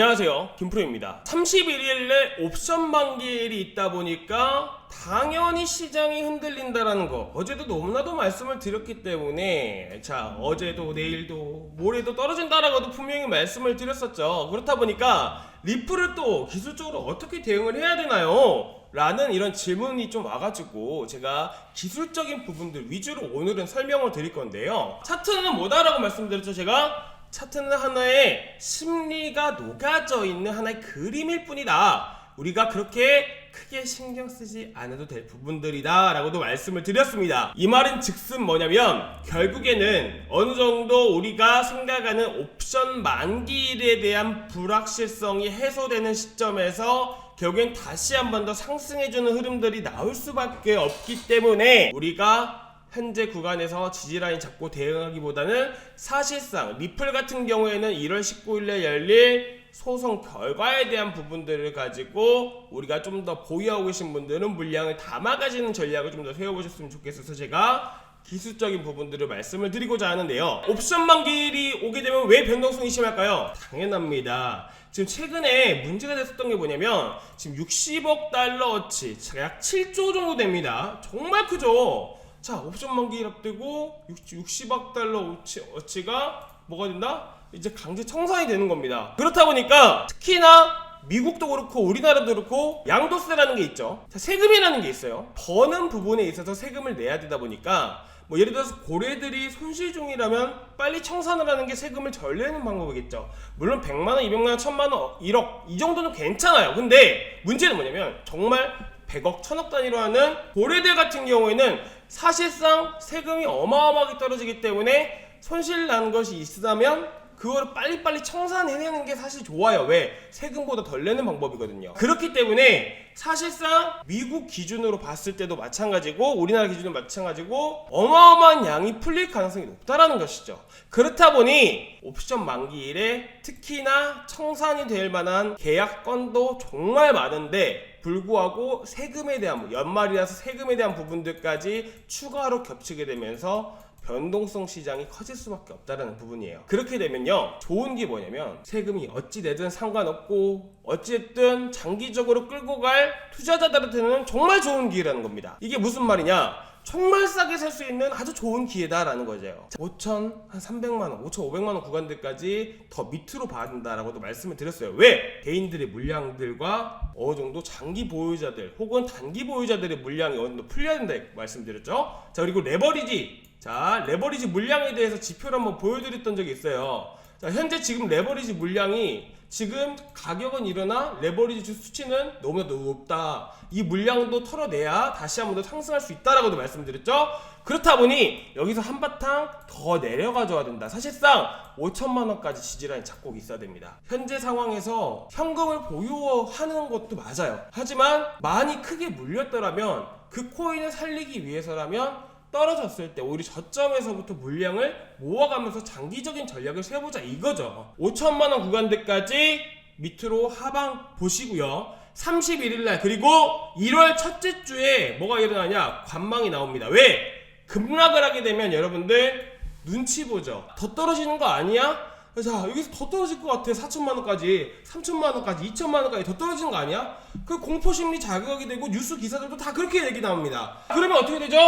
안녕하세요. 김프로입니다. 31일에 옵션 만기일이 있다 보니까 당연히 시장이 흔들린다라는 거. 어제도 너무나도 말씀을 드렸기 때문에 자 어제도 내일도 모레도 떨어진다라고도 분명히 말씀을 드렸었죠. 그렇다 보니까 리플을 또 기술적으로 어떻게 대응을 해야 되나요? 라는 이런 질문이 좀 와가지고 제가 기술적인 부분들 위주로 오늘은 설명을 드릴 건데요. 차트는 뭐다라고 말씀드렸죠 제가 차트는 하나의 심리가 녹아져 있는 하나의 그림일 뿐이다. 우리가 그렇게 크게 신경 쓰지 않아도 될 부분들이다 라고도 말씀을 드렸습니다. 이 말은 즉슨 뭐냐면 결국에는 어느 정도 우리가 생각하는 옵션 만기일에 대한 불확실성이 해소되는 시점에서 결국엔 다시 한 번 더 상승해주는 흐름들이 나올 수밖에 없기 때문에 우리가 현재 구간에서 지지라인 잡고 대응하기보다는 사실상 리플 같은 경우에는 1월 19일에 열릴 소송 결과에 대한 부분들을 가지고 우리가 좀 더 보유하고 계신 분들은 물량을 담아가지는 전략을 좀 더 세워보셨으면 좋겠어서 제가 기술적인 부분들을 말씀을 드리고자 하는데요. 옵션 만기일이 오게 되면 왜 변동성이 심할까요? 당연합니다. 지금 최근에 문제가 됐었던 게 뭐냐면 지금 60억 달러어치 약 7조 정도 됩니다. 정말 크죠? 자, 옵션 만기일 앞두고 60, 억 달러 어치, 어치 가 뭐가 된다? 이제 강제 청산이 되는 겁니다. 그렇다 보니까 특히나 미국도 그렇고 우리나라도 그렇고 양도세라는 게 있죠. 자, 세금이라는 게 있어요. 버는 부분에 있어서 세금을 내야 되다 보니까 뭐 예를 들어서 고래들이 손실 중이라면 빨리 청산을 하는 게 세금을 덜 내는 방법이겠죠. 물론 100만 원, 200만 원, 1000만 원, 1억 이 정도는 괜찮아요. 근데 문제는 뭐냐면 정말 100억, 1000억 단위로 하는 고래들 같은 경우에는 사실상 세금이 어마어마하게 떨어지기 때문에 손실 나는 것이 있다면 그거를 빨리빨리 청산해내는 게 사실 좋아요. 왜? 세금보다 덜 내는 방법이거든요. 그렇기 때문에 사실상 미국 기준으로 봤을 때도 마찬가지고 우리나라 기준으로 마찬가지고 어마어마한 양이 풀릴 가능성이 높다라는 것이죠. 그렇다 보니 옵션 만기일에 특히나 청산이 될 만한 계약 건도 정말 많은데 불구하고 세금에 대한 연말이라서 세금에 대한 부분들까지 추가로 겹치게 되면서 변동성 시장이 커질 수밖에 없다는 부분이에요. 그렇게 되면요, 좋은 게 뭐냐면 세금이 어찌 되든 상관없고 어찌됐든 장기적으로 끌고 갈 투자자들한테는 정말 좋은 기회라는 겁니다. 이게 무슨 말이냐? 정말 싸게 살 수 있는 아주 좋은 기회다라는 거죠. 5천 한 300만 원, 5천 500만 원 구간들까지 더 밑으로 봐야 된다라고도 말씀을 드렸어요. 왜? 개인들의 물량들과 어느 정도 장기 보유자들 혹은 단기 보유자들의 물량이 어느 정도 풀려야 된다 말씀드렸죠. 자 그리고 레버리지 자, 레버리지 물량에 대해서 지표를 한번 보여드렸던 적이 있어요. 자, 현재 지금 레버리지 물량이 지금 가격은 일어나 레버리지 수치는 너무나도 높다. 이 물량도 털어내야 다시 한 번 더 상승할 수 있다라고도 말씀드렸죠. 그렇다 보니 여기서 한바탕 더 내려가줘야 된다. 사실상 5천만 원까지 지지라인 잡고 있어야 됩니다. 현재 상황에서 현금을 보유하는 것도 맞아요. 하지만 많이 크게 물렸더라면 그 코인을 살리기 위해서라면 떨어졌을 때 오히려 저점에서부터 물량을 모아가면서 장기적인 전략을 세워보자 이거죠. 5천만 원 구간대까지 밑으로 하방 보시고요. 31일 날 그리고 1월 첫째 주에 뭐가 일어나냐 관망이 나옵니다. 왜? 급락을 하게 되면 여러분들 눈치 보죠. 더 떨어지는 거 아니야? 자 여기서 더 떨어질 것 같아 4천만 원까지 3천만 원까지 2천만 원까지 더 떨어지는 거 아니야? 그 공포심리 자극이 되고 뉴스 기사들도 다 그렇게 얘기 나옵니다. 그러면 어떻게 되죠?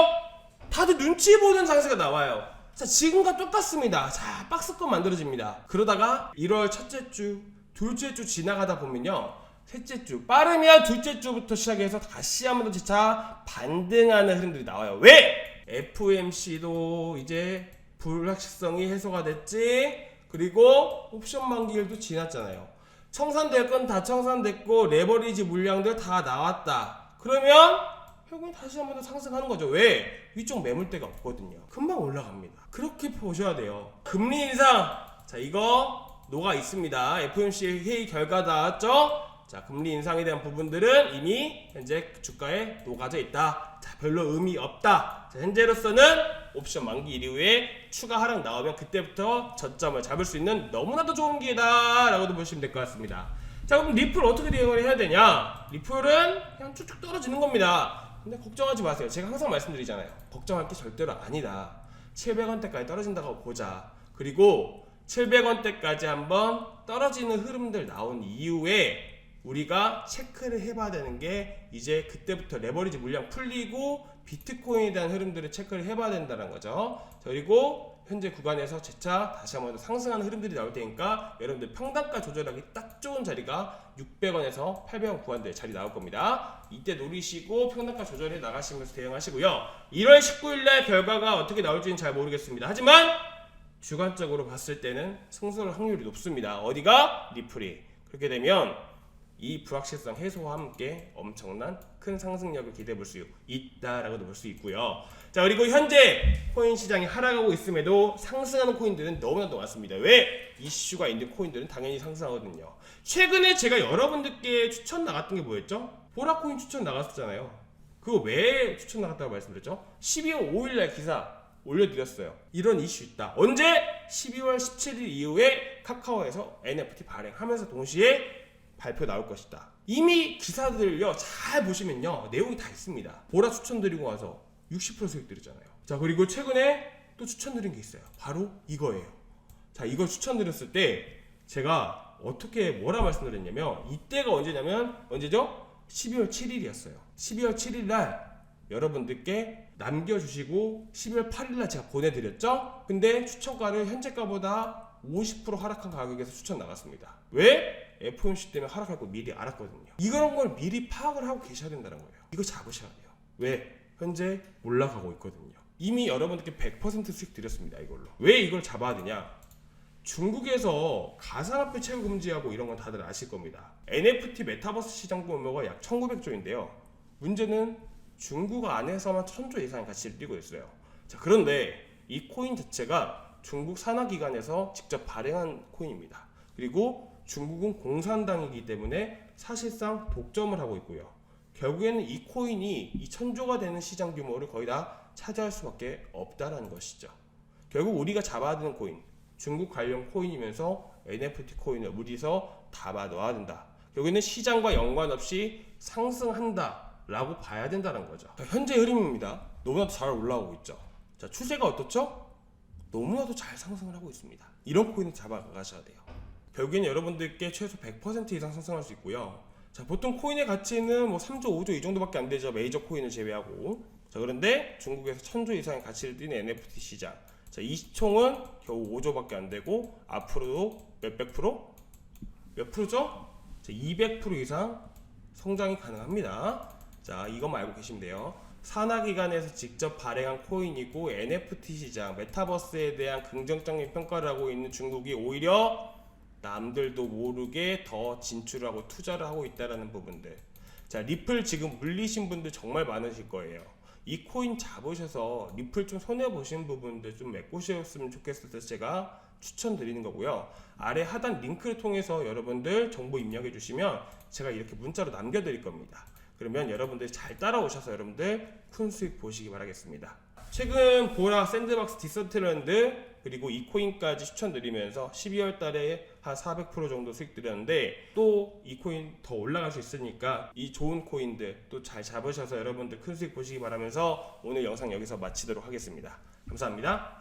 다들 눈치 보는 장세가 나와요. 자, 지금과 똑같습니다. 자, 박스권 만들어집니다. 그러다가 1월 첫째 주, 둘째 주 지나가다 보면요. 셋째 주, 빠르면 둘째 주부터 시작해서 다시 한 번 더 재차 반등하는 흐름들이 나와요. 왜? FOMC도 이제 불확실성이 해소가 됐지. 그리고 옵션 만기일도 지났잖아요. 청산될 건 다 청산됐고 레버리지 물량들 다 나왔다. 그러면 결국엔 다시 한 번 더 상승하는 거죠. 왜? 위쪽 매물대가 없거든요. 금방 올라갑니다. 그렇게 보셔야 돼요. 금리 인상. 자, 이거 녹아 있습니다. FOMC 회의 결과 나왔죠? 자, 금리 인상에 대한 부분들은 이미 현재 주가에 녹아져 있다. 자, 별로 의미 없다. 자, 현재로서는 옵션 만기 이후에 추가 하락 나오면 그때부터 저점을 잡을 수 있는 너무나도 좋은 기회다 라고도 보시면 될 것 같습니다. 자, 그럼 리플 어떻게 대응을 해야 되냐? 리플은 그냥 쭉쭉 떨어지는 겁니다. 근데 걱정하지 마세요. 제가 항상 말씀드리잖아요. 걱정할 게 절대로 아니다. 700원대까지 떨어진다고 보자. 그리고 700원대까지 한번 떨어지는 흐름들 나온 이후에 우리가 체크를 해봐야 되는 게 이제 그때부터 레버리지 물량 풀리고 비트코인에 대한 흐름들을 체크를 해봐야 된다는 거죠. 자, 그리고 현재 구간에서 재차 다시 한번 더 상승하는 흐름들이 나올 테니까 여러분들 평단가 조절하기 딱 좋은 자리가 600원에서 800원 구간대 자리 나올 겁니다. 이때 노리시고 평단가 조절해 나가시면서 대응하시고요. 1월 19일 날 결과가 어떻게 나올지는 잘 모르겠습니다. 하지만 주관적으로 봤을 때는 승소할 확률이 높습니다. 어디가? 리플이. 그렇게 되면 이 불확실성 해소와 함께 엄청난 큰 상승력을 기대해 볼 수 있다라고도 볼 수 있고요. 자 그리고 현재 코인 시장이 하락하고 있음에도 상승하는 코인들은 너무나도 많습니다. 왜 이슈가 있는 코인들은 당연히 상승하거든요. 최근에 제가 여러분들께 추천 나갔던 게 뭐였죠? 보라 코인 추천 나갔었잖아요. 그거 왜 추천 나갔다고 말씀드렸죠? 12월 5일날 기사 올려드렸어요. 이런 이슈 있다. 언제? 12월 17일 이후에 카카오에서 NFT 발행하면서 동시에 발표 나올 것이다. 이미 기사들요 잘 보시면요 내용이 다 있습니다. 보라 추천드리고 와서 60% 수익 드리잖아요. 자 그리고 최근에 또 추천드린 게 있어요. 바로 이거예요. 자 이걸 추천드렸을 때 제가 어떻게 뭐라 말씀드렸냐면 이때가 언제냐면 언제죠? 12월 7일이었어요. 12월 7일 날 여러분들께 남겨주시고 12월 8일 날 제가 보내드렸죠? 근데 추천가를 현재가보다 50% 하락한 가격에서 추천 나갔습니다. 왜? FOMC 때문에 하락할 거 미리 알았거든요. 이런 걸 미리 파악을 하고 계셔야 된다는 거예요. 이거 잡으셔야 돼요. 왜? 현재 올라가고 있거든요. 이미 여러분들께 100% 수익 드렸습니다. 이걸로. 왜 이걸 잡아야 되냐? 중국에서 가상화폐 채굴 금지하고 이런 건 다들 아실 겁니다. NFT 메타버스 시장 규모가 약 1900조인데요. 문제는 중국 안에서만 1000조 이상의 가치를 띄고 있어요. 자, 그런데 이 코인 자체가 중국 산하기관에서 직접 발행한 코인입니다. 그리고 중국은 공산당이기 때문에 사실상 독점을 하고 있고요. 결국에는 이 코인이 이 천조가 되는 시장 규모를 거의 다 차지할 수밖에 없다라는 것이죠. 결국 우리가 잡아야 되는 코인, 중국 관련 코인이면서 NFT 코인을 우리서 담아 넣어야 된다. 여기는 시장과 연관없이 상승한다라고 봐야 된다는 거죠. 자, 현재 흐름입니다. 너무나도 잘 올라오고 있죠. 자, 추세가 어떻죠? 너무나도 잘 상승을 하고 있습니다. 이런 코인을 잡아가셔야 돼요. 결국에는 여러분들께 최소 100% 이상 상승할 수 있고요. 자, 보통 코인의 가치는 뭐 3조, 5조 이 정도밖에 안 되죠. 메이저 코인을 제외하고. 자, 그런데 중국에서 1000조 이상의 가치를 띠는 NFT 시장. 자, 이 시총은 겨우 5조밖에 안 되고 앞으로도 몇백 프로? 몇 프로죠? 자, 200% 이상 성장이 가능합니다. 자, 이것만 알고 계시면 돼요. 산하기관에서 직접 발행한 코인이고 NFT 시장, 메타버스에 대한 긍정적인 평가를 하고 있는 중국이 오히려 남들도 모르게 더 진출하고 투자를 하고 있다라는 부분들. 자, 리플 지금 물리신 분들 정말 많으실 거예요. 이 코인 잡으셔서 리플 좀 손해 보신 부분들 좀 메꾸셨으면 좋겠어서 제가 추천드리는 거고요. 아래 하단 링크를 통해서 여러분들 정보 입력해 주시면 제가 이렇게 문자로 남겨 드릴 겁니다. 그러면 여러분들이 잘 따라오셔서 여러분들 큰 수익 보시기 바라겠습니다. 최근 보라 샌드박스 디서트랜드 그리고 이 코인까지 추천드리면서 12월 달에 한 400% 정도 수익 드렸는데 또 이 코인 더 올라갈 수 있으니까 이 좋은 코인들 또 잘 잡으셔서 여러분들 큰 수익 보시기 바라면서 오늘 영상 여기서 마치도록 하겠습니다. 감사합니다.